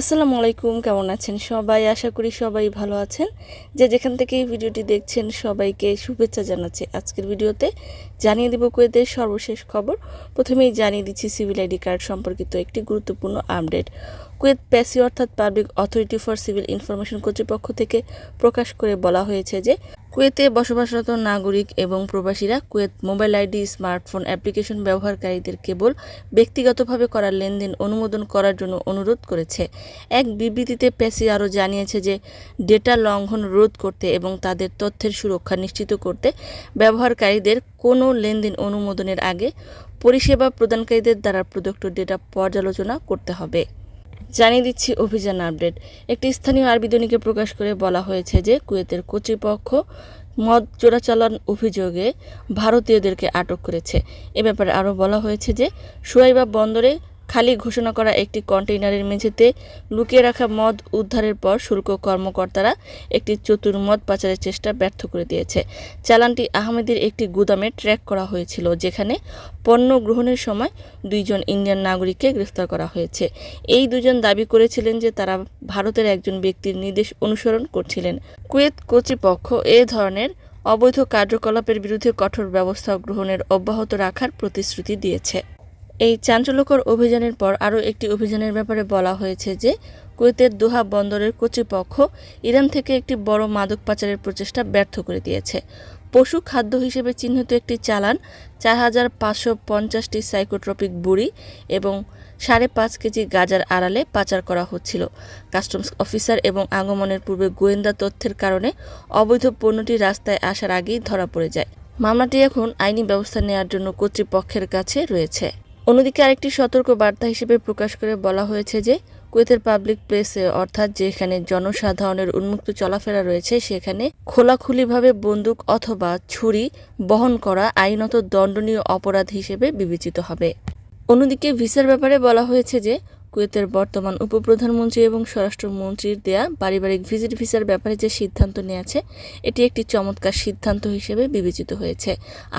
আসসালামু আলাইকুম, কেমন আছেন সবাই? আশা করি সবাই ভালো আছেন। যে যেখান থেকে এই ভিডিওটি দেখছেন, সবাইকে শুভেচ্ছা জানাচ্ছি। আজকের ভিডিওতে জানিয়ে দেব কুয়েতের সর্বশেষ খবর। প্রথমেই জানিয়ে দিচ্ছি সিভিল আইডি কার্ড সম্পর্কিত একটি গুরুত্বপূর্ণ আপডেট। কুয়েত প্যাসি অর্থাৎ public authority for civil information কর্তৃপক্ষ থেকে প্রকাশ করে বলা হয়েছে যে কুয়েতে বসবাসরত নাগরিক এবং প্রবাসীরা Kuwait mobile ID, smartphone application ব্যবহারকারীদের কেবল ব্যক্তিগতভাবে করা লেনদেন অনুমোদন করার জন্য অনুরোধ করেছে। এক বিবৃতিতে পেসি আরও জানিয়েছে যে, ডেটা লঙ্ঘন রোধ করতে এবং তাদের তথ্যের সুরক্ষা নিশ্চিত করতে ব্যবহারকারীদের কোনো লেনদেন অনুমোদনের আগে পরিষেবা প্রদানকারীদের দ্বারা প্রদত্ত ডেটা পর্যালোচনা করতে হবে। জানিয়ে দিচ্ছি অভিযান আপডেট। একটি স্থানীয় আরবি দৈনিকে প্রকাশ করে বলা হয়েছে যে, কুয়েতের কর্তৃপক্ষ মদ চোরাচালান অভিযোগে ভারতীয়দেরকে আটক করেছে। এ ব্যাপারে আরও বলা হয়েছে যে, সুয়াইবা বন্দরে খালি ঘোষণা করা একটি কন্টেইনারের মেঝেতে লুকিয়ে রাখা মদ উদ্ধারের পর শুল্ক কর্মকর্তারা একটি চতুর মদ পাচারের চেষ্টা ব্যর্থ করে দিয়েছে। চালানটি আহমেদের একটি গুদামে ট্র্যাক করা হয়েছিল, যেখানে পণ্য গ্রহণের সময় দুইজন ইন্ডিয়ান নাগরিককে গ্রেফতার করা হয়েছে। এই দুজন দাবি করেছিলেন যে তারা ভারতের একজন ব্যক্তির নির্দেশ অনুসরণ করছিলেন। কুয়েত কর্তৃপক্ষ এ ধরনের অবৈধ কার্যকলাপের বিরুদ্ধে কঠোর ব্যবস্থা গ্রহণের অব্যাহত রাখার প্রতিশ্রুতি দিয়েছে। এই চাঞ্চল্যকর অভিযানের পর আরও একটি অভিযানের ব্যাপারে বলা হয়েছে যে, কুয়েতের দোহা বন্দরের কর্তৃপক্ষ ইরান থেকে একটি বড় মাদক পাচারের প্রচেষ্টা ব্যর্থ করে দিয়েছে। পশু খাদ্য হিসেবে চিহ্নিত একটি চালান, চার হাজার পাঁচশো পঞ্চাশটি সাইকোট্রপিক বুড়ি এবং সাড়ে পাঁচ কেজি গাজার আড়ালে পাচার করা হচ্ছিল। কাস্টমস অফিসার এবং আগমনের পূর্বে গোয়েন্দা তথ্যের কারণে অবৈধ পণ্যটি রাস্তায় আসার আগেই ধরা পড়ে যায়। মামলাটি এখন আইনি ব্যবস্থা নেওয়ার জন্য কর্তৃপক্ষের কাছে রয়েছে। অন্যদিকে আরেকটি সতর্ক বার্তা হিসেবে প্রকাশ করে বলা হয়েছে যে, কুয়েতের পাবলিক প্লেসে অর্থাৎ যেখানে জনসাধারণের উন্মুক্ত চলাফেরা রয়েছে, সেখানে খোলাখুলিভাবে বন্দুক অথবা ছুরি বহন করা আইনত দণ্ডনীয় অপরাধ হিসেবে বিবেচিত হবে। অন্যদিকে ভিসার ব্যাপারে বলা হয়েছে যে কুয়েতের বর্তমান উপপ্রধানমন্ত্রী এবং স্বরাষ্ট্রমন্ত্রীর দেয়া পারিবারিক ভিজিট ভিসার ব্যাপারে যে সিদ্ধান্ত নিয়েছে, এটি একটি চমৎকার সিদ্ধান্ত হিসেবে বিবেচিত হয়েছে।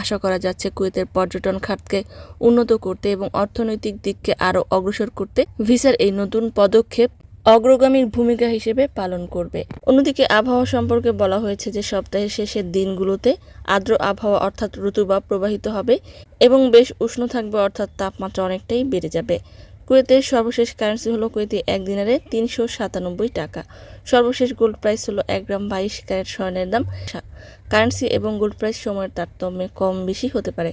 আশা করা যাচ্ছে কুয়েতের পর্যটন খাতকে উন্নত করতে এবং অর্থনৈতিক দিককে আরও অগ্রসর করতে ভিসার এই নতুন পদক্ষেপ অগ্রগামীর ভূমিকা হিসেবে পালন করবে। অন্যদিকে আবহাওয়া সম্পর্কে বলা হয়েছে যে সপ্তাহের শেষের দিনগুলোতে আর্দ্র আবহাওয়া অর্থাৎ ঋতুবা প্রবাহিত হবে এবং বেশ উষ্ণ থাকবে অর্থাৎ তাপমাত্রা অনেকটাই বেড়ে যাবে। কুয়েতের সর্বশেষ কারেন্সি হলো কুয়েতে এক দিনারে তিনশো সাতানব্বই টাকা। সর্বশেষ গোল্ড প্রাইস হলো এক গ্রাম বাইশ ক্যারেট স্বর্ণের দাম। কারেন্সি এবং গোল্ড প্রাইস সময়ের তারতম্যে কম বেশি হতে পারে।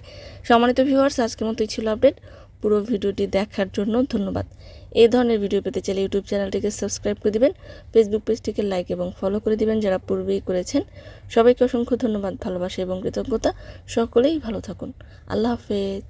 সম্মানিত ভিউয়ার্স আজকের মতোই ছিল আপডেট পুরো ভিডিওটি দেখার জন্য ধন্যবাদ। এই ধরনের ভিডিও পেতে চাইলে ইউটিউব চ্যানেলটিকে সাবস্ক্রাইব করে দিবেন ফেসবুক পেজটিকে লাইক এবং ফলো করে দিবেন যারা পূর্বেই করেছেন। সবাইকে অসংখ্য ধন্যবাদ, ভালোবাসা এবং কৃতজ্ঞতা। সকলেই ভালো থাকুন। আল্লাহ হাফেজ।